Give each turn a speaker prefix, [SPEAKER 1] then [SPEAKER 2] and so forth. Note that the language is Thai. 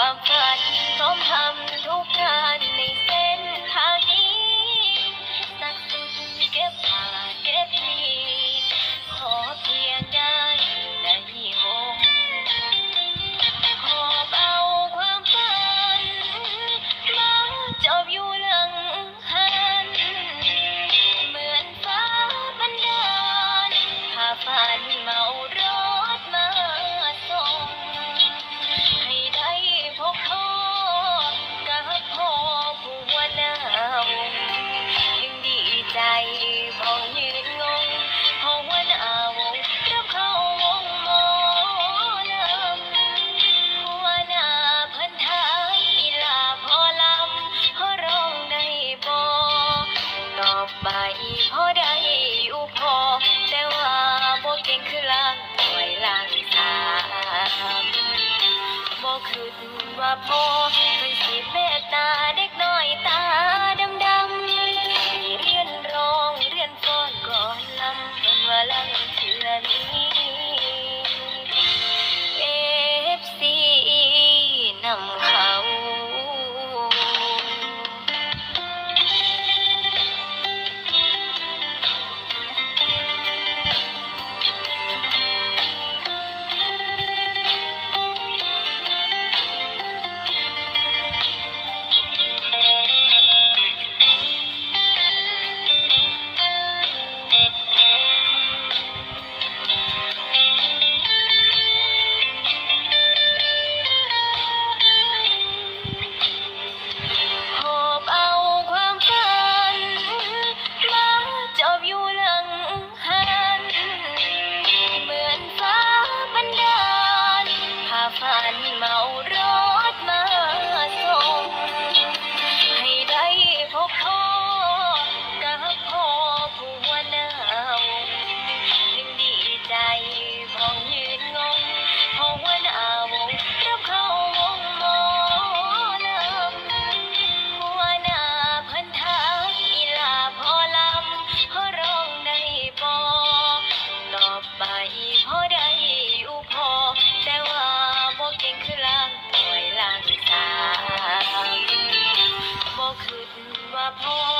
[SPEAKER 1] ความฝันพร้อมทำทุกงานในเส้นทางนี้สักสุดเก็บผ่าเก็บดีขอเพียงได้ในหงขอเอาความฝันมาจบอยู่หลังหันเหมือนฟ้าบันดาลพาฝันมา ไปพอได้อยู่พอ แต่ว่าบ่เก่งคือล่างหน่วยล่างสามบ่คือว่าพอเคยสิเมตตา Oh.